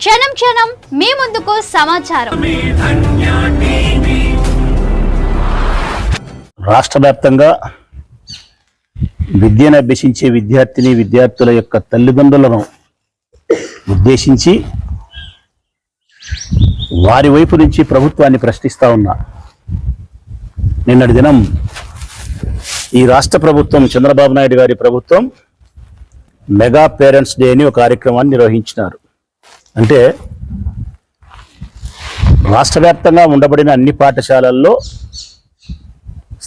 క్షణం క్షణం మీ ముందుకు సమాచారం. రాష్ట్ర వ్యాప్తంగా విద్యను అభ్యసించే విద్యార్థిని విద్యార్థుల యొక్క తల్లిదండ్రులను ఉద్దేశించి వారి వైపు నుంచి ప్రభుత్వాన్ని ప్రశ్నిస్తా ఉన్నా. నిన్నటి దినం ఈ రాష్ట్ర ప్రభుత్వం చంద్రబాబు నాయుడు గారి ప్రభుత్వం మెగా పేరెంట్స్ డే అని ఒక కార్యక్రమాన్ని నిర్వహించినారు. అంటే రాష్ట్ర వ్యాప్తంగా ఉండబడిన అన్ని పాఠశాలల్లో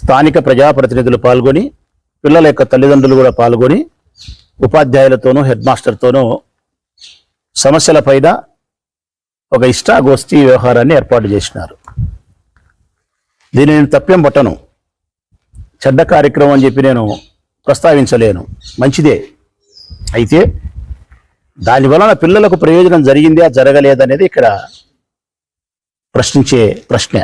స్థానిక ప్రజాప్రతినిధులు పాల్గొని పిల్లల యొక్క తల్లిదండ్రులు కూడా పాల్గొని ఉపాధ్యాయులతోనూ హెడ్ మాస్టర్తోనూ సమస్యలపైన ఒక ఇష్టాగోష్ఠి వ్యవహారాన్ని ఏర్పాటు చేసినారు. దీన్ని నేను తప్పేం పట్టను. చెడ్డ కార్యక్రమం అని చెప్పి నేను ప్రస్తావించలేను. మంచిదే. అయితే దాని వలన పిల్లలకు ప్రయోజనం జరిగిందా జరగలేదనేది ఇక్కడ ప్రశ్నించే ప్రశ్న.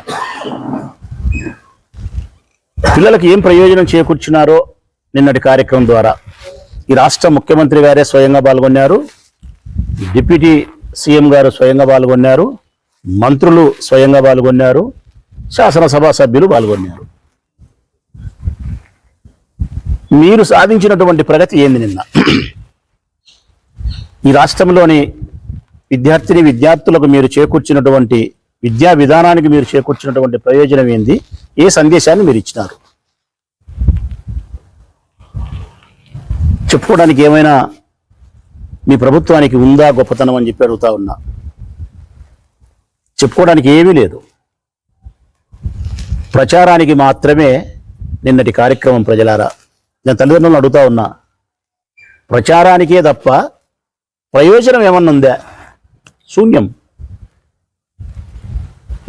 పిల్లలకు ఏం ప్రయోజనం చేకూర్చున్నారో నిన్నటి కార్యక్రమం ద్వారా. ఈ రాష్ట్ర ముఖ్యమంత్రి గారే స్వయంగా పాల్గొన్నారు. డిప్యూటీ సీఎం గారు స్వయంగా పాల్గొన్నారు. మంత్రులు స్వయంగా పాల్గొన్నారు. శాసనసభ సభ్యులు పాల్గొన్నారు. మీరు సాధించినటువంటి ప్రగతి ఏంది నిన్న? ఈ రాష్ట్రంలోని విద్యార్థిని విద్యార్థులకు మీరు చేకూర్చినటువంటి విద్యా విధానానికి మీరు చేకూర్చినటువంటి ప్రయోజనం ఏంది? ఏ సందేశాన్ని మీరు ఇచ్చినారు? చెప్పుకోవడానికి ఏమైనా మీ ప్రభుత్వానికి ఉందా గొప్పతనం అని చెప్పి అడుగుతా ఉన్నా. చెప్పుకోవడానికి ఏమీ లేదు. ప్రచారానికి మాత్రమే నిన్నటి కార్యక్రమం ప్రజలారా. నేను తల్లిదండ్రులను అడుగుతా ఉన్నా. ప్రచారానికే తప్ప ప్రయోజనం ఏమన్నా ఉందా? శూన్యం.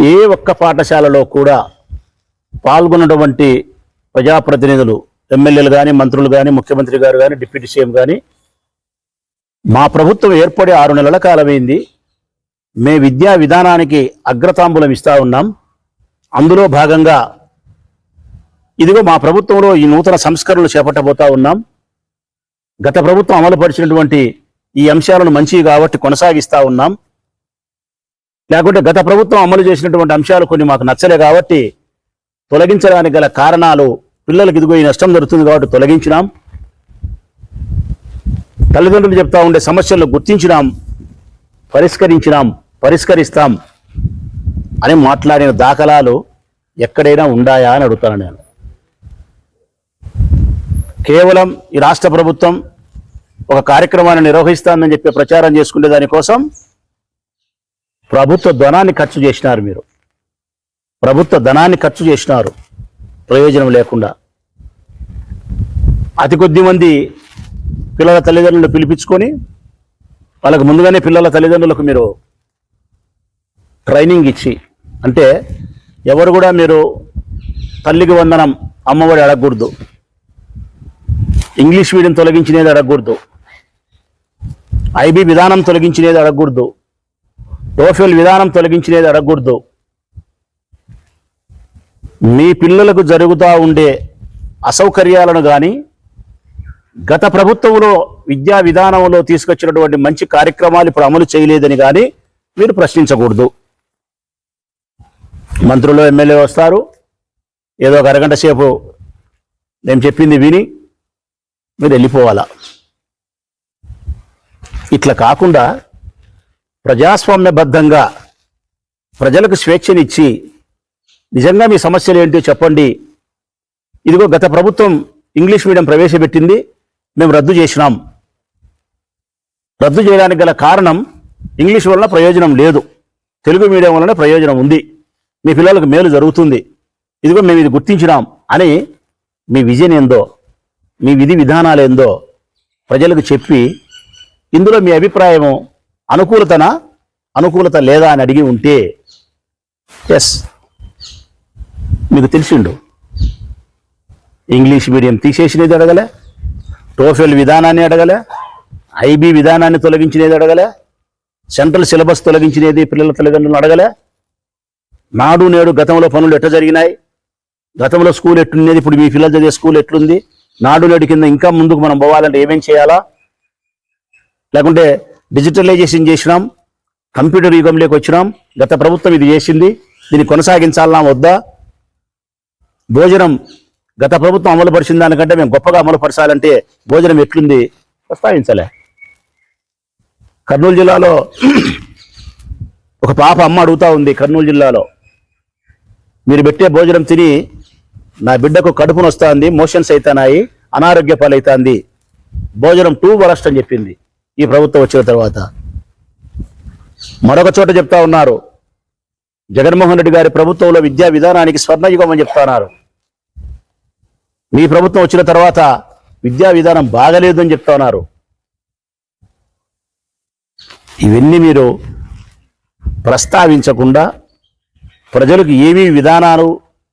ఏ ఒక్క పాఠశాలలో కూడా పాల్గొన్నటువంటి ప్రజాప్రతినిధులు ఎమ్మెల్యేలు కానీ మంత్రులు కానీ ముఖ్యమంత్రి గారు కానీ డిప్యూటీ సీఎం కానీ మా ప్రభుత్వం ఏర్పడి ఆరు నెలల కాలమైంది. మే విద్యా విధానానికి అగ్రతాంబూలం ఇస్తా ఉన్నాం. అందులో భాగంగా ఇదిగో మా ప్రభుత్వంలో ఈ నూతన సంస్కరణలు చేపట్టబోతా ఉన్నాం. గత ప్రభుత్వం అమలుపరిచినటువంటి ఈ అంశాలను మంచివి కాబట్టి కొనసాగిస్తా ఉన్నాం. లేకుంటే గత ప్రభుత్వం అమలు చేసినటువంటి అంశాలు కొన్ని మాకు నచ్చలే కాబట్టి తొలగించడానికి గల కారణాలు పిల్లలకు ఇదిగో ఈ నష్టం జరుగుతుంది కాబట్టి తొలగించినాం. తల్లిదండ్రులు చెప్తా ఉండే సమస్యలను గుర్తించినాం. పరిష్కరించినాం పరిష్కరిస్తాం అని మాట్లాడిన దాఖలాలు ఎక్కడైనా ఉండాయా అని అడుగుతాను నేను. కేవలం ఈ రాష్ట్ర ప్రభుత్వం ఒక కార్యక్రమాన్ని నిర్వహిస్తానని చెప్పి ప్రచారం చేసుకునే దానికోసం ప్రభుత్వ ధనాన్ని ఖర్చు చేసినారు మీరు. ప్రభుత్వ ధనాన్ని ఖర్చు చేసినారు. ప్రయోజనం లేకుండా. అతి కొద్ది మంది పిల్లల తల్లిదండ్రులను పిలిపించుకొని వాళ్ళకు ముందుగానే పిల్లల తల్లిదండ్రులకు మీరు ట్రైనింగ్ ఇచ్చి అంటే ఎవరు కూడా మీరు తల్లికి వందనం అమ్మఒడి అడగకూడదు. ఇంగ్లీష్ మీడియం తొలగించినది అడగకూడదు. ఐబీ విధానం తొలగించినది అడగకూడదు. టోఫెల్ విధానం తొలగించినది అడగకూడదు. మీ పిల్లలకు జరుగుతూ ఉండే అసౌకర్యాలను కానీ గత ప్రభుత్వంలో విద్యా విధానంలో తీసుకొచ్చినటువంటి మంచి కార్యక్రమాలు ఇప్పుడు అమలు చేయలేదని కానీ మీరు ప్రశ్నించకూడదు. మంత్రులు ఎమ్మెల్యే వస్తారు. ఏదో ఒక అరగంట సేపు నేను చెప్పింది విని మీరు వెళ్ళిపోవాలా? ఇట్లా కాకుండా ప్రజాస్వామ్యబద్ధంగా ప్రజలకు స్వేచ్ఛనిచ్చి నిజంగా మీ సమస్యలు ఏంటో చెప్పండి. ఇదిగో గత ప్రభుత్వం ఇంగ్లీష్ మీడియం ప్రవేశపెట్టింది. మేము రద్దు చేసినాం. రద్దు చేయడానికి గల కారణం ఇంగ్లీష్ వలన ప్రయోజనం లేదు. తెలుగు మీడియం వలన ప్రయోజనం ఉంది. మీ పిల్లలకు మేలు జరుగుతుంది. ఇదిగో మేము ఇది గుర్తించినాం అని మీ విజయం ఏందో మీ విధి విధానాలు ఏందో ప్రజలకు చెప్పి ఇందులో మీ అభిప్రాయము అనుకూలతనా అనుకూలత లేదా అని అడిగి ఉంటే ఎస్ మీకు తెలిసిండు. ఇంగ్లీష్ మీడియం తీసేసినది అడగలే టోఫెల్ విధానాన్ని అడగలే ఐబీ విధానాన్ని తొలగించినది అడగలే సెంట్రల్ సిలబస్ తొలగించినది పిల్లల తల్లిదండ్రులను అడగలే. నాడు నేడు గతంలో పనులు ఎట్లా జరిగినాయి గతంలో స్కూల్ ఎట్లున్నది ఇప్పుడు మీ పిల్లలు చదివే స్కూల్ ఎట్లుంది నాడులేడు కింద ఇంకా ముందుకు మనం పోవాలంటే ఏమేం చేయాలా? లేకుంటే డిజిటలైజేషన్ చేసినాం కంప్యూటర్ యుగంలోకి వచ్చినాం గత ప్రభుత్వం ఇది చేసింది దీన్ని కొనసాగించాలా వద్దా? భోజనం గత ప్రభుత్వం అమలుపరిచిన దానికంటే మేము గొప్పగా అమలుపరచాలంటే భోజనం ఎట్లుంది? ప్రస్తావించలే. కర్నూలు జిల్లాలో ఒక పాప అమ్మ అడుగుతా ఉంది కర్నూలు జిల్లాలో. మీరు పెట్టే భోజనం తిని నా బిడ్డకు కడుపు వస్తుంది మోషన్స్ అవుతున్నాయి అనారోగ్య పాలవుతుంది భోజనం టూ వరస్ట్ అని చెప్పింది. ఈ ప్రభుత్వం వచ్చిన తర్వాత. మరొక చోట చెప్తా ఉన్నారు. జగన్మోహన్ రెడ్డి గారి ప్రభుత్వంలో విద్యా విధానానికి స్వర్ణయుగం అని చెప్తున్నారు మీ ప్రభుత్వం వచ్చిన తర్వాత విద్యా విధానం బాగలేదు అని చెప్తున్నారు ఇవన్నీ మీరు ప్రస్తావించకుండా ప్రజలకు ఏమీ విధానాలు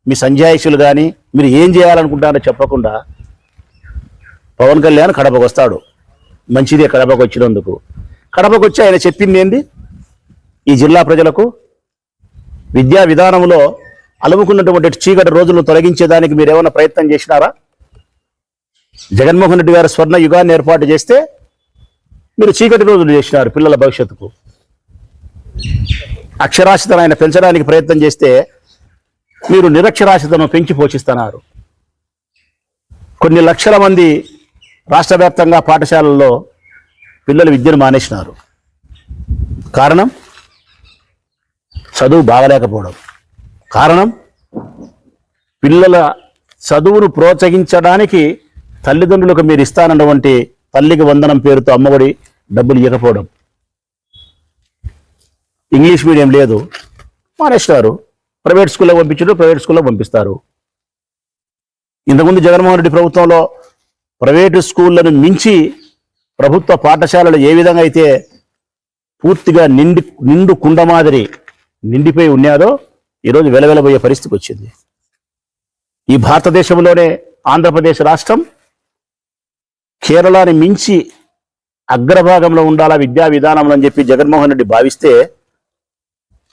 మీ సంజాయిషులు కానీ మీరు ఏం చేయాలనుకుంటారో చెప్పకుండా పవన్ కళ్యాణ్ కడపకు వస్తాడు మంచిదే కడపకు వచ్చినందుకు కడపకు వచ్చి ఆయన చెప్పింది ఏంది ఈ జిల్లా ప్రజలకు విద్యా విధానంలో అలుముకున్నటువంటి చీకటి రోజులను తొలగించేదానికి మీరు ఏమైనా ప్రయత్నం చేసినారా? జగన్మోహన్ రెడ్డి గారు స్వర్ణ యుగాన్ని ఏర్పాటు చేస్తే మీరు చీకటి రోజులు చేసినారు పిల్లల భవిష్యత్తుకు. అక్షరాస్యతను ఆయన పెంచడానికి ప్రయత్నం చేస్తే మీరు నిరక్షరాస్యతను పెంచి పోషిస్తున్నారు. కొన్ని లక్షల మంది రాష్ట్ర వ్యాప్తంగా పాఠశాలల్లో పిల్లలు విద్యను మానేసినారు. కారణం? చదువు బాగలేకపోవడం. కారణం? పిల్లల చదువును ప్రోత్సహించడానికి తల్లిదండ్రులకు మీరు ఇస్తానన్నటువంటి తల్లికి వందనం పేరుతో అమ్మఒడి డబ్బులు ఇవ్వకపోవడం. ఇంగ్లీష్ మీడియం లేదు. మానేస్తారు ప్రైవేట్ స్కూల్లో పంపించడం ప్రైవేట్ స్కూల్లో పంపిస్తారు. ఇంతకుముందు జగన్మోహన్ రెడ్డి ప్రభుత్వంలో ప్రైవేటు స్కూళ్ళను మించి ప్రభుత్వ పాఠశాలలు ఏ విధంగా అయితే పూర్తిగా నిండి నిండు కుండ మాదిరి నిండిపోయి ఉన్నాదో ఈరోజు వెలవెలబోయే పరిస్థితికి వచ్చింది. ఈ భారతదేశంలోనే ఆంధ్రప్రదేశ్ రాష్ట్రం కేరళని మించి అగ్రభాగంలో ఉండాలా విద్యా విధానంలో అని చెప్పి జగన్మోహన్ రెడ్డి భావిస్తే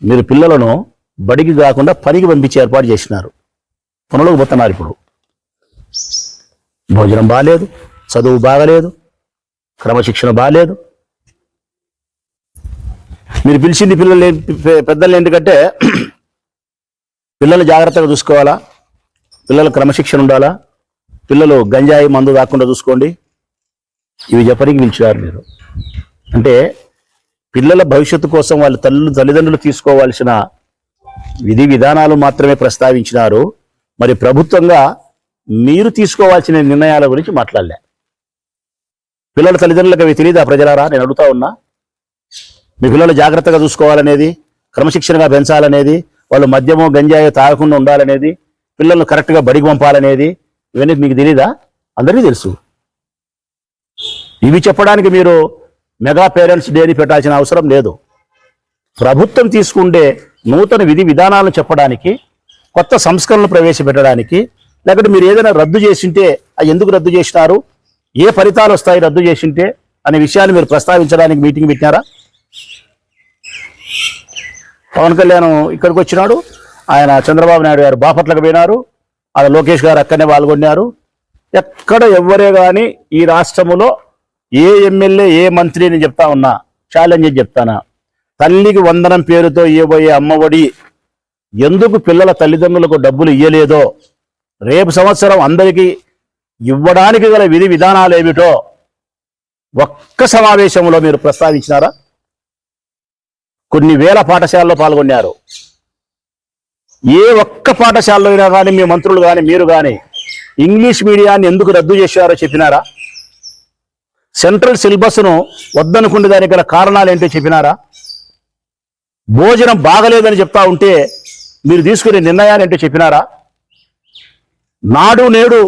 మీరు పిల్లలను బడికి కాకుండా పనికి పంపించి ఏర్పాటు చేసినారు. పనులకు పోతున్నారు ఇప్పుడు. భోజనం బాగాలేదు చదువు బాగలేదు క్రమశిక్షణ బాగాలేదు మీరు పిలిచింది పిల్లలు పెద్దలు ఎందుకంటే పిల్లలు జాగ్రత్తగా చూసుకోవాలా పిల్లలు క్రమశిక్షణ ఉండాలా పిల్లలు గంజాయి మందు కాకుండా చూసుకోండి. ఇవి చెప్పడానికి పిలిచారు మీరు. అంటే పిల్లల భవిష్యత్తు కోసం వాళ్ళ తల్లు తల్లిదండ్రులు తీసుకోవాల్సిన విధి విధానాలు మాత్రమే ప్రస్తావించినారు. మరి ప్రభుత్వంగా మీరు తీసుకోవాల్సిన నిర్ణయాల గురించి మాట్లాడలే. పిల్లల తల్లిదండ్రులకు అవి తెలియదా ప్రజలారా? నేను అడుగుతా ఉన్నా. మీ పిల్లలు జాగ్రత్తగా చూసుకోవాలనేది క్రమశిక్షణగా పెంచాలనేది వాళ్ళు మద్యమో గంజాయో తాగకుండా ఉండాలనేది పిల్లలను కరెక్ట్గా బడికి పంపాలనేది ఇవన్నీ మీకు తెలీదా? అందరికీ తెలుసు. ఇవి చెప్పడానికి మీరు మెగా పేరెంట్స్ డేని పెట్టాల్సిన అవసరం లేదు. ప్రభుత్వం తీసుకుంటే నూతన విధి విధానాలను చెప్పడానికి కొత్త సంస్కరణలు ప్రవేశపెట్టడానికి లేకపోతే మీరు ఏదైనా రద్దు చేసింటే ఎందుకు రద్దు చేసినారు? ఏ ఫలితాలు వస్తాయి రద్దు చేసింటే అనే విషయాన్ని మీరు ప్రస్తావించడానికి మీటింగ్ పెట్టినారా? పవన్ కళ్యాణ్ ఇక్కడికి వచ్చినాడు. ఆయన చంద్రబాబు నాయుడు గారు బాపట్లకు పోయినారు. ఆడ లోకేష్ గారు అక్కడనే పాల్గొన్నారు. ఎక్కడ ఎవ్వరే కానీ ఈ రాష్ట్రములో ఏ ఎమ్మెల్యే ఏ మంత్రి అని చెప్తా ఉన్నా ఛాలెంజ్ చేసి చెప్తానా? తల్లికి వందనం పేరుతో ఇవ్వబోయే అమ్మఒడి ఎందుకు పిల్లల తల్లిదండ్రులకు డబ్బులు ఇయ్యలేదో రేపు సంవత్సరం అందరికీ ఇవ్వడానికి గల విధి విధానాలు ఏమిటో ఒక్క సమావేశంలో మీరు ప్రస్తావించినారా? కొన్ని వేల పాఠశాలలో పాల్గొన్నారు. ఏ ఒక్క పాఠశాలలో అయినా కానీ మీ మంత్రులు కానీ మీరు కానీ ఇంగ్లీష్ మీడియాన్ని ఎందుకు రద్దు చేశారో చెప్పినారా? సెంట్రల్ సిలబస్ను వద్దనుకునే దానికి గల కారణాలు ఏంటో చెప్పినారా? భోజనం బాగలేదని చెప్తా ఉంటే మీరు తీసుకునే నిర్ణయాన్ని అంటే చెప్పినారా? నాడు నేడు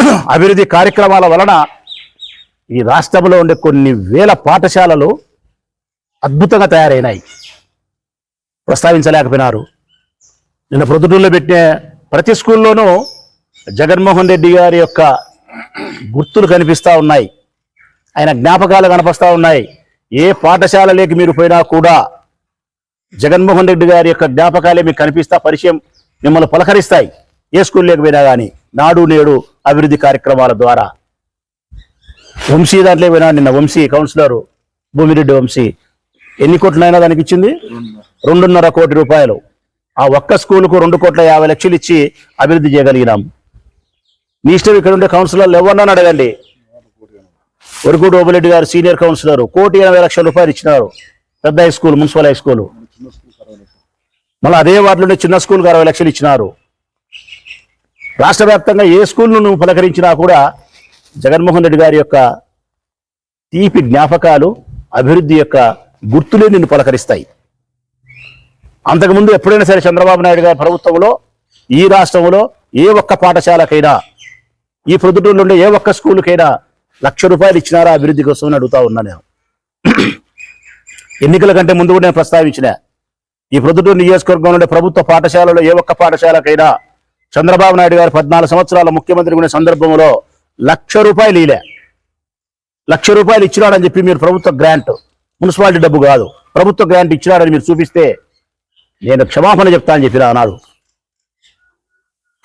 అభివృద్ధి కార్యక్రమాల వలన ఈ రాష్ట్రంలో ఉండే కొన్ని వేల పాఠశాలలు అద్భుతంగా తయారైనాయి. ప్రస్తావించలేకపోయినారు. నిన్న ప్రొద్దుటూరులో పెట్టిన ప్రతి స్కూల్లోనూ జగన్మోహన్ రెడ్డి గారి యొక్క గుర్తులు కనిపిస్తా ఉన్నాయి. ఆయన జ్ఞాపకాలు కనిపిస్తూ ఉన్నాయి. ఏ పాఠశాలలోకి మీరు పోయినా కూడా జగన్మోహన్ రెడ్డి గారి యొక్క జ్ఞాపకాలే మీకు కనిపిస్తా పరిచయం మిమ్మల్ని పలకరిస్తాయి. ఏ స్కూల్ లేకపోయినా కానీ నాడు నేడు అభివృద్ధి కార్యక్రమాల ద్వారా. వంశీ దాంట్లో పోయినా నిన్న వంశీ కౌన్సిలర్ భూమిరెడ్డి వంశీ ఎన్ని కోట్లైనా దానికి ఇచ్చింది? రెండున్నర కోటి రూపాయలు. ఆ ఒక్క స్కూలుకు రెండు కోట్ల యాభై లక్షలు ఇచ్చి అభివృద్ధి చేయగలిగినాం. మీ ఇష్టం ఇక్కడ ఉండే కౌన్సిలర్లు ఎవరన్నా అడగండి. వరకుడు ఓబులెడ్డి గారు సీనియర్ కౌన్సిలర్ కోటి ఎనభై లక్షల రూపాయలు ఇచ్చినారు. పెద్ద high school municipal high school. మళ్ళీ అదే వార్డులోనే చిన్న స్కూల్కి అరవై లక్షలు ఇచ్చినారు. రాష్ట్ర వ్యాప్తంగా ఏ స్కూల్ను నువ్వు పలకరించినా కూడా జగన్మోహన్ రెడ్డి గారి యొక్క తీపి జ్ఞాపకాలు అభివృద్ధి యొక్క గుర్తులే నిన్ను పలకరిస్తాయి. అంతకుముందు ఎప్పుడైనా సరే చంద్రబాబు నాయుడు గారి ప్రభుత్వంలో ఈ రాష్ట్రంలో ఏ ఒక్క పాఠశాలకైనా ఈ ప్రొద్దుటూరులో ఉండే ఏ ఒక్క స్కూల్కైనా లక్ష రూపాయలు ఇచ్చినారా అభివృద్ధి కోసం అని అడుగుతా ఉన్నా నేను. ఎన్నికల కంటే ముందు కూడా నేను ప్రస్తావించిన ఈ ప్రొద్దుటూరు నియోజకవర్గం ఉండే ప్రభుత్వ పాఠశాలలో ఏ ఒక్క పాఠశాలకైనా చంద్రబాబు నాయుడు గారు పద్నాలుగు సంవత్సరాల ముఖ్యమంత్రి ఉన్న సందర్భంలో లక్ష రూపాయలు ఇలే. లక్ష రూపాయలు ఇచ్చినాడని చెప్పి మీరు ప్రభుత్వ గ్రాంట్ మున్సిపాలిటీ డబ్బు కాదు ప్రభుత్వ గ్రాంట్ ఇచ్చినాడని మీరు చూపిస్తే నేను క్షమాపణ చెప్తానని చెప్పిన అన్నాడు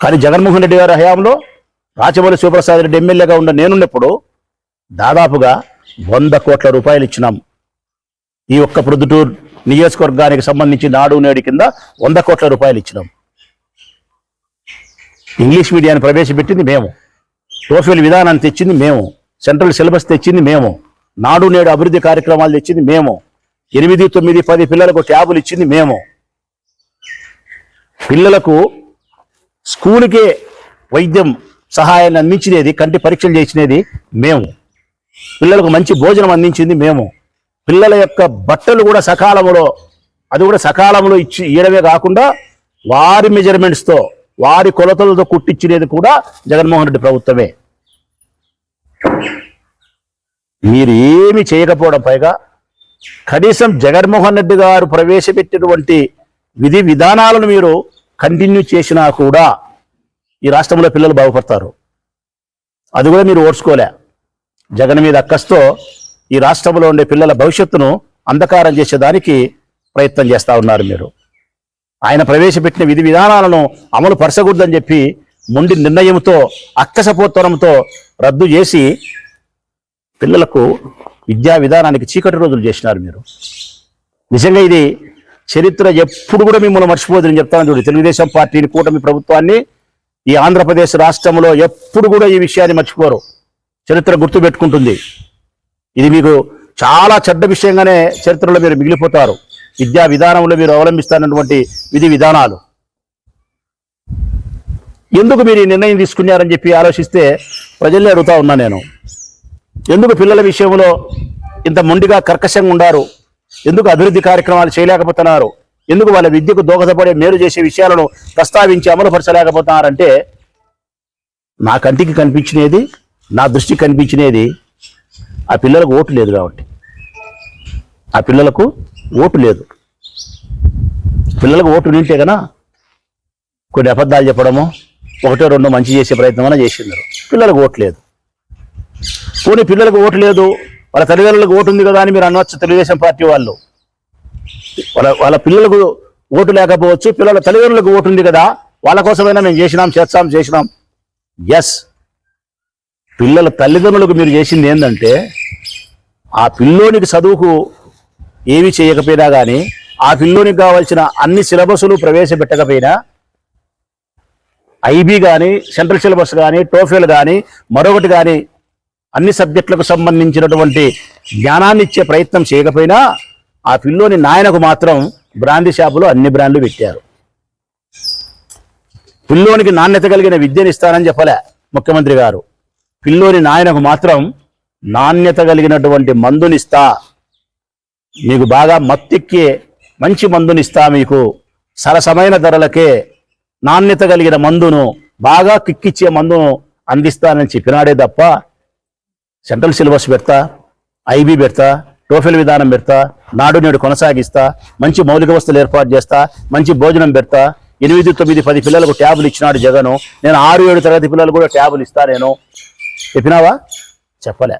కానీ జగన్మోహన్ రెడ్డి గారి హయాంలో రాచమల్లి శివప్రసాద్ రెడ్డి ఎమ్మెల్యేగా ఉన్న నేనున్నప్పుడు దాదాపుగా వంద కోట్ల రూపాయలు ఇచ్చినాం. ఈ ఒక్క ప్రొద్దుటూరు నియోజకవర్గానికి సంబంధించి నాడు నేడు కింద వంద కోట్ల రూపాయలు ఇచ్చినాం. ఇంగ్లీష్ మీడియాన్ని ప్రవేశపెట్టింది మేము. టోఫెల్ విధానాన్ని తెచ్చింది మేము. సెంట్రల్ సిలబస్ తెచ్చింది మేము. నాడు నేడు అభివృద్ధి కార్యక్రమాలు తెచ్చింది మేము. ఎనిమిది తొమ్మిది పది పిల్లలకు ట్యాబులు ఇచ్చింది మేము. పిల్లలకు స్కూలుకే వైద్యం సహాయాన్ని అందించినది కంటి పరీక్షలు చేసినది మేము. పిల్లలకు మంచి భోజనం అందించింది మేము. పిల్లల యొక్క బట్టలు కూడా సకాలంలో అది కూడా సకాలంలో ఇచ్చి ఇయడమే కాకుండా వారి మెజర్మెంట్స్తో వారి కొలతలతో కుట్టించినది కూడా జగన్మోహన్ రెడ్డి ప్రభుత్వమే. మీరు ఏమి చేయకపోవడం పైగా కనీసం జగన్మోహన్ రెడ్డి గారు ప్రవేశపెట్టినటువంటి విధి విధానాలను మీరు కంటిన్యూ చేసినా కూడా ఈ రాష్ట్రంలో పిల్లలు బాగుపడతారు. అది కూడా మీరు ఓడ్చుకోలే జగన్ మీద అక్కస్తో ఈ రాష్ట్రంలో ఉండే పిల్లల భవిష్యత్తును అంధకారం చేసేదానికి ప్రయత్నం చేస్తా ఉన్నారు మీరు. ఆయన ప్రవేశపెట్టిన విధి విధానాలను అమలు పరచకూడదని చెప్పి ముండి నిర్ణయంతో అక్కసపోత్తనంతో రద్దు చేసి పిల్లలకు విద్యా విధానానికి చీకటి రోజులు చేసినారు మీరు. నిజంగా ఇది చరిత్ర ఎప్పుడు కూడా మిమ్మల్ని మర్చిపోదు. నేను చెప్తాను చూడు తెలుగుదేశం పార్టీని కూటమి ప్రభుత్వాన్ని ఈ ఆంధ్రప్రదేశ్ రాష్ట్రంలో ఎప్పుడు కూడా ఈ విషయాన్ని మర్చిపోరు. చరిత్ర గుర్తు పెట్టుకుంటుంది ఇది మీకు చాలా చెడ్డ విషయంగానే చరిత్రలో మీరు మిగిలిపోతారు. విద్యా విధానంలో మీరు అవలంబిస్తానటువంటి విధి విధానాలు. ఎందుకు మీరు ఈ నిర్ణయం తీసుకున్నారని చెప్పి ఆలోచిస్తే ప్రజల్ని అడుగుతా ఉన్నా నేను. ఎందుకు పిల్లల విషయంలో ఇంత మొండిగా కర్కశంగా ఉండారు? ఎందుకు అభివృద్ధి కార్యక్రమాలు చేయలేకపోతున్నారు? ఎందుకు వాళ్ళ విద్యకు దోహదపడే మేలు చేసే విషయాలను ప్రస్తావించి అమలుపరచలేకపోతున్నారంటే నా కంటికి కనిపించినది నా దృష్టికి కనిపించినది ఆ పిల్లలకు ఓటు లేదు కాబట్టి. ఆ పిల్లలకు ఓటు లేదు. పిల్లలకు ఓటు నింటే కన్నా కొన్ని అబద్ధాలు చెప్పడము ఒకటో రెండో మంచి చేసే ప్రయత్నం అయినా చేసినారు పిల్లలకు ఓటు లేదు. పోనీ పిల్లలకు ఓటు లేదు. వాళ్ళ తల్లిదండ్రులకు ఓటు ఉంది కదా అని మీరు అనవచ్చు తెలుగుదేశం పార్టీ వాళ్ళు. వాళ్ళ వాళ్ళ పిల్లలకు ఓటు లేకపోవచ్చు. పిల్లల తల్లిదండ్రులకు ఓటు ఉంది కదా. వాళ్ళ కోసమైనా మేము చేసినాం చేస్తాం చేసినాం. ఎస్ పిల్లల తల్లిదండ్రులకు మీరు చేసింది ఏంటంటే ఆ పిల్లోనికి చదువుకు ఏమి చేయకపోయినా కానీ ఆ పిల్లోనికి కావాల్సిన అన్ని సిలబస్లు ప్రవేశపెట్టకపోయినా ఐబీ కానీ సెంట్రల్ సిలబస్ కానీ టోఫెల్ కానీ మరొకటి కానీ అన్ని సబ్జెక్టులకు సంబంధించినటువంటి జ్ఞానాన్ని ఇచ్చే ప్రయత్నం చేయకపోయినా ఆ పిల్లోని నాయనకు మాత్రం బ్రాండ్ షాపులో అన్ని బ్రాండ్లు పెట్టారు. పిల్లోనికి నాణ్యత కలిగిన విద్యను ఇస్తానని చెప్పలే ముఖ్యమంత్రి గారు. పిల్లోని నాయనకు మాత్రం నాణ్యత కలిగినటువంటి మందునిస్తా. మీకు బాగా మత్తెక్కే మంచి మందునిస్తా మీకు. సరసమైన ధరలకే నాణ్యత కలిగిన మందును బాగా కిక్కిచ్చే మందును అందిస్తానని చెప్పినాడే తప్ప సెంట్రల్ సిలబస్ పెడతా ఐబీ పెడతా టోఫెల్ విధానం పెడతా నాడు నేడు కొనసాగిస్తా మంచి మౌలిక వస్తువులు ఏర్పాటు చేస్తా మంచి భోజనం పెడతా ఎనిమిది తొమ్మిది పది పిల్లలకు ట్యాబులు ఇచ్చినాడు జగను. నేను ఆరు ఏడు తరగతి పిల్లలు కూడా ట్యాబులు ఇస్తా నేను. చెప్పినావా? చెప్పలే.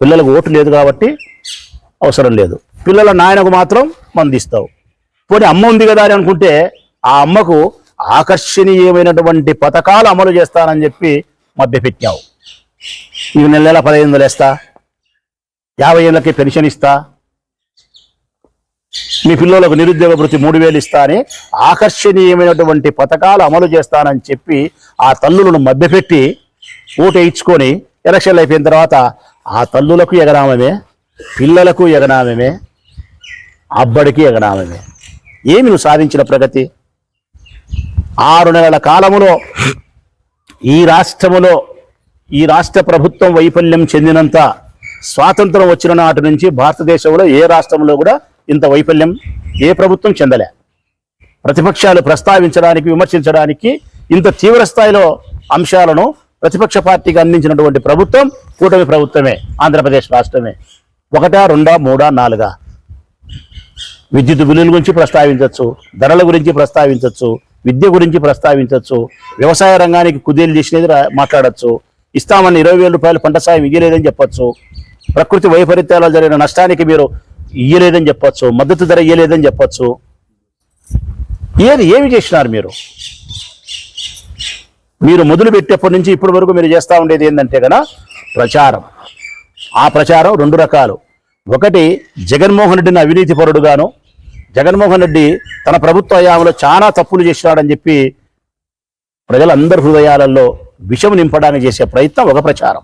పిల్లలకు ఓటు లేదు కాబట్టి అవసరం లేదు. పిల్లల నాయనకు మాత్రం మందిస్తావు. పోనీ అమ్మ ఉంది కదా అని అనుకుంటే ఆ అమ్మకు ఆకర్షణీయమైనటువంటి పథకాలు అమలు చేస్తానని చెప్పి మభ్యపెట్టావు నీకు నెల నెల పదహైదు వందలు వేస్తా. యాభై ఏళ్ళకి పెన్షన్ ఇస్తా. మీ పిల్లలకు నిరుద్యోగ వృత్తి మూడు వేలు ఇస్తా అని ఆకర్షణీయమైనటువంటి పథకాలు అమలు చేస్తానని చెప్పి ఆ తల్లులను మభ్యపెట్టి ఓటు వేయించుకొని ఎలక్షన్లు అయిపోయిన తర్వాత ఆ తల్లులకు ఎగనామమే పిల్లలకు ఎగనామమే అబ్బడికి ఎగనామమే. ఏమి నువ్వు సాధించిన ప్రగతి? ఆరు నెలల కాలములో ఈ రాష్ట్రములో ఈ రాష్ట్ర ప్రభుత్వం వైఫల్యం చెందినంత స్వాతంత్రం వచ్చిన నాటి నుంచి భారతదేశంలో ఏ రాష్ట్రంలో కూడా ఇంత వైఫల్యం ఏ ప్రభుత్వం చెందలే. ప్రతిపక్షాలు ప్రస్తావించడానికి విమర్శించడానికి ఇంత తీవ్ర స్థాయిలో అంశాలను ప్రతిపక్ష పార్టీకి అందించినటువంటి ప్రభుత్వం కూటమి ప్రభుత్వమే ఆంధ్రప్రదేశ్ రాష్ట్రమే. ఒకటా రెండా మూడా నాలుగా? విద్యుత్ బిల్లుల గురించి ప్రస్తావించవచ్చు ధరల గురించి ప్రస్తావించవచ్చు విద్య గురించి ప్రస్తావించవచ్చు వ్యవసాయ రంగానికి కుదేలు చేసినది రా- ఇస్తామని ఇరవై వేల రూపాయలు పంట సాయం ఇయ్యలేదని చెప్పొచ్చు ప్రకృతి వైపరీత్యాలు జరిగిన నష్టానికి మీరు ఇయ్యలేదని చెప్పొచ్చు మద్దతు ధర ఇయ్యలేదని చెప్పొచ్చు. ఏది ఏమి చేసినారు మీరు? మీరు మొదలు పెట్టేప్పటి నుంచి ఇప్పటి వరకు మీరు చేస్తూ ఉండేది ఏంటంటే కదా ప్రచారం. ఆ ప్రచారం రెండు రకాలు. ఒకటి జగన్మోహన్ రెడ్డిని అవినీతి పరుడుగాను జగన్మోహన్ రెడ్డి తన ప్రభుత్వ హయాంలో చాలా తప్పులు చేసినాడని చెప్పి ప్రజలందరి హృదయాలలో విషం నింపడానికి చేసే ప్రయత్నం ఒక ప్రచారం.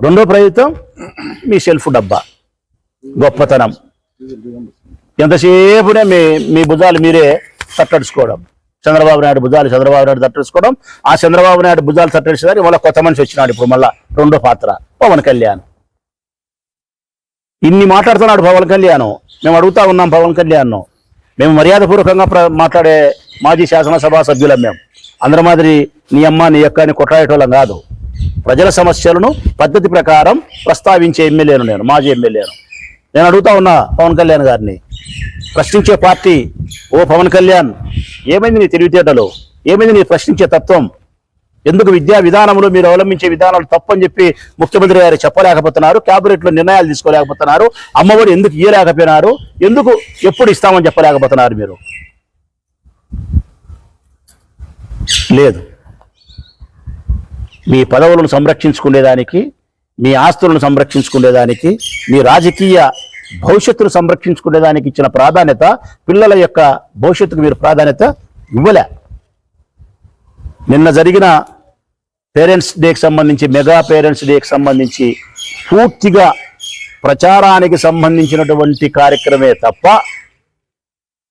రెండో ప్రయత్నం మీ సెల్ఫ్ డబ్బా. గొప్పతనం. ఎంతసేపునే మీ మీ భుజాలు మీరే తట్టడుచుకోవడం. చంద్రబాబు నాయుడు భుజాలు చంద్రబాబు నాయుడు తట్టడుచుకోవడం ఆ చంద్రబాబు నాయుడు భుజాలు తట్టడిచేదానికి మళ్ళీ కొత్త మనిషి వచ్చినాడు ఇప్పుడు మళ్ళీ రెండో పాత్ర పవన్ కళ్యాణ్. ఇన్ని మాట్లాడుతున్నాడు పవన్ కళ్యాణ్. మేము అడుగుతా ఉన్నాం పవన్ కళ్యాణ్. మేము మర్యాదపూర్వకంగా మాట్లాడే మాజీ శాసనసభ సభ్యులం మేము. అందరి మాదిరి నీ అమ్మ నీ యొక్క అని కొట్లాడేటోళ్ళం కాదు. ప్రజల సమస్యలను పద్ధతి ప్రకారం ప్రస్తావించే ఎమ్మెల్యేను నేను మాజీ ఎమ్మెల్యేను. నేను అడుగుతా ఉన్నా పవన్ కళ్యాణ్ గారిని. ప్రశ్నించే పార్టీ ఓ పవన్ కళ్యాణ్. ఏమైంది నీ తెలివితేటలు? ఏమైంది నీ ప్రశ్నించే తత్వం? ఎందుకు విద్యా విధానంలో మీరు అవలంబించే విధానాలు తప్పని చెప్పి ముఖ్యమంత్రి గారు చెప్పలేకపోతున్నారు క్యాబినెట్లో నిర్ణయాలు తీసుకోలేకపోతున్నారు అమ్మఒడి ఎందుకు ఇయ్యలేకపోయినారు ఎందుకు ఎప్పుడు ఇస్తామని చెప్పలేకపోతున్నారు మీరు? లేదు. మీ పదవులను సంరక్షించుకునేదానికి మీ ఆస్తులను సంరక్షించుకునేదానికి మీ రాజకీయ భవిష్యత్తును సంరక్షించుకునేదానికి ఇచ్చిన ప్రాధాన్యత పిల్లల యొక్క భవిష్యత్తుకు మీరు ప్రాధాన్యత ఇవ్వలే. నిన్న జరిగిన పేరెంట్స్ డేకి సంబంధించి మెగా పేరెంట్స్ డేకి సంబంధించి పూర్తిగా ప్రచారానికి సంబంధించినటువంటి కార్యక్రమే తప్ప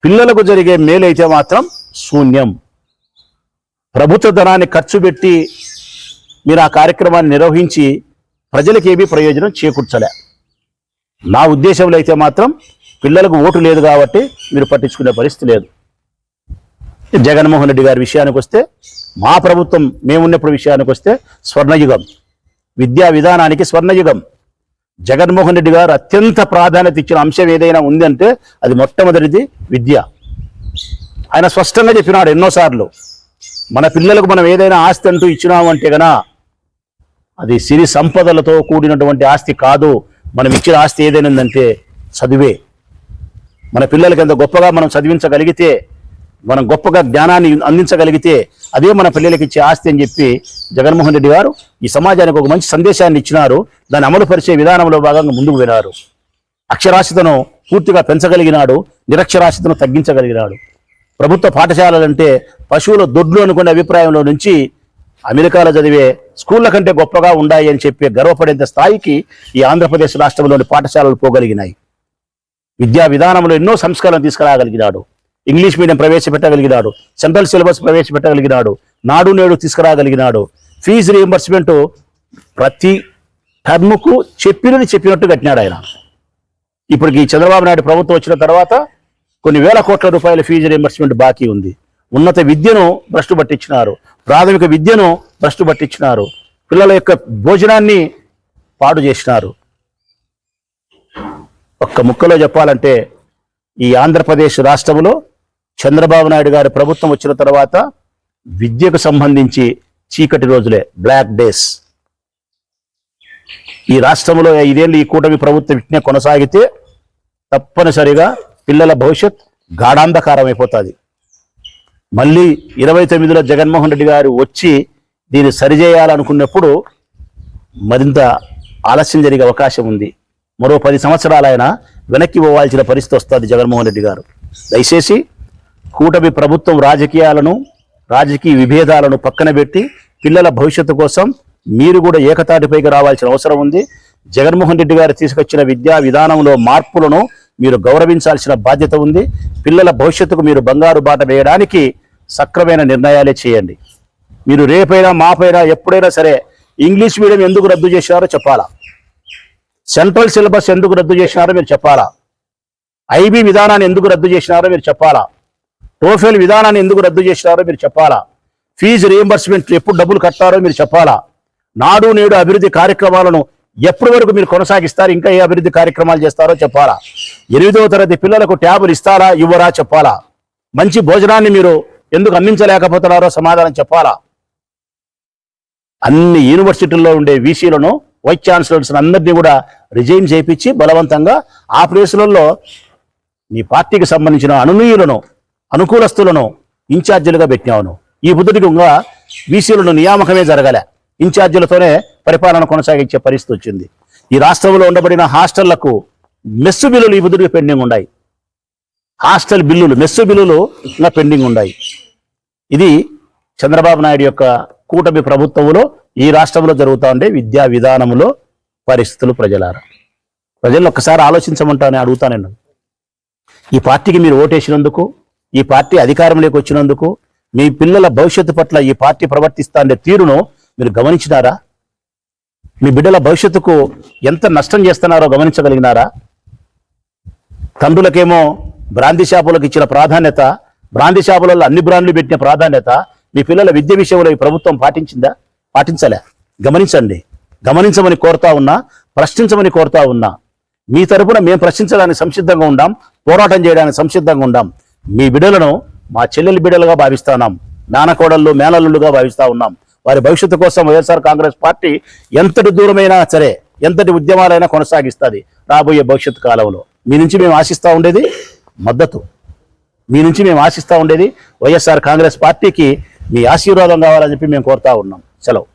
పిల్లలకు జరిగే మేలైతే మాత్రం శూన్యం. ప్రభుత్వ ధనాన్ని ఖర్చు పెట్టి మీరు ఆ కార్యక్రమాన్ని నిర్వహించి ప్రజలకు ఏమీ ప్రయోజనం చేకూర్చలే. నా ఉద్దేశంలో అయితే మాత్రం పిల్లలకు ఓటు లేదు కాబట్టి మీరు పట్టించుకునే పరిస్థితి లేదు. జగన్మోహన్ రెడ్డి గారి విషయానికి వస్తే మా ప్రభుత్వం మేమున్నప్పుడు విషయానికి వస్తే స్వర్ణయుగం. విద్యా విధానానికి స్వర్ణయుగం. జగన్మోహన్ రెడ్డి గారు అత్యంత ప్రాధాన్యత ఇచ్చిన అంశం ఏదైనా ఉందంటే అది మొట్టమొదటిది విద్య. ఆయన స్పష్టంగా చెప్పినాడు ఎన్నోసార్లు మన పిల్లలకు మనం ఏదైనా ఆస్తి అంటూ ఇచ్చినామంటే గనా అది సిరి సంపదలతో కూడినటువంటి ఆస్తి కాదు. మనం ఇచ్చిన ఆస్తి ఏదైనా ఉందంటే చదివే. మన పిల్లలకి ఎంత గొప్పగా మనం చదివించగలిగితే మనం గొప్పగా జ్ఞానాన్ని అందించగలిగితే అదే మన పిల్లలకి ఇచ్చే ఆస్తి అని చెప్పి జగన్మోహన్ రెడ్డి గారు ఈ సమాజానికి ఒక మంచి సందేశాన్ని ఇచ్చినారు. దాన్ని అమలు పరిచే విధానంలో భాగంగా ముందుకు వెళ్ళారు అక్షరాస్యతను పూర్తిగా పెంచగలిగినాడు నిరక్షరాస్యతను తగ్గించగలిగినాడు. ప్రభుత్వ పాఠశాలలంటే పశువుల దొడ్లు అనుకునే అభిప్రాయంలో నుంచి అమెరికాలో చదివే స్కూళ్ళ కంటే గొప్పగా ఉండాయి అని చెప్పి గర్వపడేంత స్థాయికి ఈ ఆంధ్రప్రదేశ్ రాష్ట్రంలోని పాఠశాలలు పోగలిగినాయి. విద్యా విధానంలో ఎన్నో సంస్కరణలు తీసుకురాగలిగినాడు. ఇంగ్లీష్ మీడియం ప్రవేశపెట్టగలిగినాడు. సెంట్రల్ సిలబస్ ప్రవేశపెట్టగలిగినాడు. నాడు నేడు తీసుకురాగలిగినాడు. ఫీజు రీఎంబర్స్మెంట్ ప్రతి టర్ముకు చెప్పినది చెప్పినట్టు కట్టినాడు ఆయన. ఇప్పటికి ఈ చంద్రబాబు నాయుడు ప్రభుత్వం వచ్చిన తర్వాత కొన్ని వేల కోట్ల రూపాయల ఫీజు రీఎంబర్స్మెంట్ బాకీ ఉంది. ఉన్నత విద్యను భ్రష్టు పట్టించినారు. ప్రాథమిక విద్యను భ్రష్టు పట్టించినారు. పిల్లల యొక్క భోజనాన్ని పాడు చేసినారు. ఒక్క ముక్కలో చెప్పాలంటే ఈ ఆంధ్రప్రదేశ్ రాష్ట్రంలో చంద్రబాబు నాయుడు గారి ప్రభుత్వం వచ్చిన తర్వాత విద్యకు సంబంధించి చీకటి రోజులే బ్లాక్ డేస్. ఈ రాష్ట్రంలో ఐదేళ్ళు ఈ కూటమి ప్రభుత్వం ఇట్నే కొనసాగితే తప్పనిసరిగా పిల్లల భవిష్యత్ గాఢాంధకారం అయిపోతుంది మళ్ళీ ఇరవై తొమ్మిదిలో జగన్మోహన్ రెడ్డి గారు వచ్చి దీన్ని సరిచేయాలనుకున్నప్పుడు మరింత ఆలస్యం జరిగే అవకాశం ఉంది. మరో పది సంవత్సరాలైనా వెనక్కి పోవాల్సిన పరిస్థితి వస్తుంది జగన్మోహన్ రెడ్డి గారు. దయచేసి కూటమి ప్రభుత్వం రాజకీయాలను రాజకీయ విభేదాలను పక్కన పెట్టి పిల్లల భవిష్యత్తు కోసం మీరు కూడా ఏకతాటిపైకి రావాల్సిన అవసరం ఉంది. జగన్మోహన్ రెడ్డి గారు తీసుకొచ్చిన విద్యా విధానంలో మార్పులను మీరు గౌరవించాల్సిన బాధ్యత ఉంది. పిల్లల భవిష్యత్తుకు మీరు బంగారు బాట వేయడానికి సక్రమైన నిర్ణయాలే చేయండి. మీరు రేపైనా మాపైనా ఎప్పుడైనా సరే ఇంగ్లీష్ మీడియం ఎందుకు రద్దు చేసినారో చెప్పాలా? సెంట్రల్ సిలబస్ ఎందుకు రద్దు చేసినారో మీరు చెప్పాలా? ఐబీ విధానాన్ని ఎందుకు రద్దు చేసినారో మీరు చెప్పాలా? టోఫెల్ విధానాన్ని ఎందుకు రద్దు చేసినారో మీరు చెప్పాలా? ఫీజు రియంబర్స్మెంట్ ఎప్పుడు డబ్బులు కట్టారో మీరు చెప్పాలా? నాడు నేడు అభివృద్ధి కార్యక్రమాలను ఎప్పటి వరకు మీరు కొనసాగిస్తారు? ఇంకా ఏ అభివృద్ధి కార్యక్రమాలు చేస్తారో చెప్పాలా? ఎనిమిదవ తరగతి పిల్లలకు ట్యాబులు ఇస్తారా? ఇవ్వరా? చెప్పాలా? మంచి భోజనాన్ని మీరు ఎందుకు అందించలేకపోతున్నారో సమాధానం చెప్పాలా? అన్ని యూనివర్సిటీల్లో ఉండే వీసీలను వైస్ ఛాన్సలర్స్ అందరినీ కూడా రిజైన్ చేయించి బలవంతంగా ఆ ప్లేసులలో మీ పార్టీకి సంబంధించిన అనునీయులను అనుకూలస్తులను ఇన్ఛార్జీలుగా పెట్టినావును. ఈ బుద్ధుడికి ఇంకా వీసీలను నియామకమే జరగలే. ఇన్ఛార్జీలతోనే పరిపాలన కొనసాగించే పరిస్థితి వచ్చింది. ఈ రాష్ట్రంలో ఉండబడిన హాస్టళ్ళకు మెస్సు బిల్లులు ఈ బుద్ధుడికి పెండింగ్ ఉన్నాయి. హాస్టల్ బిల్లులు మెస్సు బిల్లులు ఇంకా పెండింగ్ ఉన్నాయి. ఇది చంద్రబాబు నాయుడు యొక్క కూటమి ప్రభుత్వంలో ఈ రాష్ట్రంలో జరుగుతూ ఉండే విద్యా విధానంలో పరిస్థితులు ప్రజలారా. ప్రజలు ఒక్కసారి ఆలోచించమంటానే అడుగుతా నేను. ఈ పార్టీకి మీరు ఓటేసినందుకు ఈ పార్టీ అధికారంలోకి వచ్చినందుకు మీ పిల్లల భవిష్యత్తు పట్ల ఈ పార్టీ ప్రవర్తిస్తా తీరును మీరు గమనించినారా? మీ బిడ్డల భవిష్యత్తుకు ఎంత నష్టం చేస్తున్నారో గమనించగలిగినారా? తండ్రులకేమో బ్రాంతి షాపులకు ఇచ్చిన ప్రాధాన్యత బ్రాంది షాపులలో అన్ని బ్రాండ్లు పెట్టిన ప్రాధాన్యత మీ పిల్లల విద్య విషయంలో ఈ ప్రభుత్వం పాటించిందా? పాటించలే. గమనించండి. గమనించమని కోరుతా ఉన్నా ప్రశ్నించమని కోరుతా ఉన్నా మీ తరపున మేము ప్రశ్నించడానికి సంసిద్ధంగా ఉండాం పోరాటం చేయడానికి సంసిద్ధంగా ఉండాం మీ బిడలను మా చెల్లెలు బిడలుగా భావిస్తున్నాం నానకోడళ్ళు మేనల్లుగా భావిస్తూ ఉన్నాం. వారి భవిష్యత్తు కోసం వైఎస్ఆర్ కాంగ్రెస్ పార్టీ ఎంతటి దూరమైనా సరే ఎంతటి ఉద్యమాలైనా కొనసాగిస్తుంది రాబోయే భవిష్యత్తు కాలంలో. మీ నుంచి మేము ఆశిస్తా ఉండేది మద్దతు. మీ నుంచి మేము ఆశిస్తా ఉండేది వైఎస్ఆర్ కాంగ్రెస్ పార్టీకి మీ ఆశీర్వాదం కావాలని చెప్పి మేము కోరుతా ఉన్నాం. సెలవు.